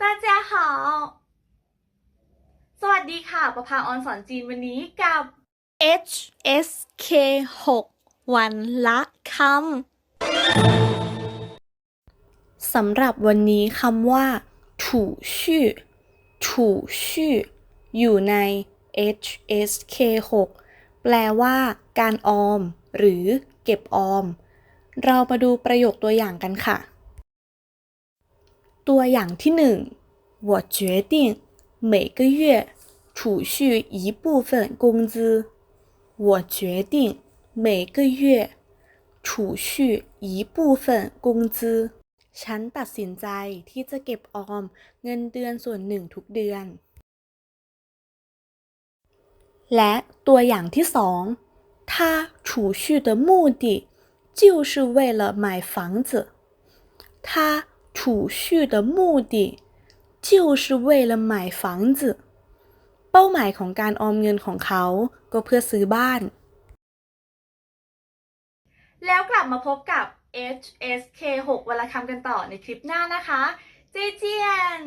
ตาเจ้าหาสวัสดีค่ะ ประภาออนสอนจีนวันนี้กับ HSK 6 วันละคำสำหรับวันนี้คำว่าถูชื่อถูชื่ออยู่ใน HSK 6 แปลว่า การออม หรือเก็บออม เรามาดูประโยคตัวอย่างกันค่ะ ตัวอย่างที่หนึ่ง我决定每个月储蓄一部分工资。我决定每个月储蓄一部分工资。ฉันตัดสินใจที่จะเก็บออมเงินเดือนส่วนหนึ่งทุกเดือน และตัวอย่างที่สอง他储蓄的目的就是为了买房子。他 储蓄的目的就是为了买房子。เป้าหมายของการออมเงินของเขาก็เพื่อซื้อบ้าน แล้วกลับมาพบกับ HSK 6วันละคำกันต่อในคลิปหน้านะคะ เจเจียน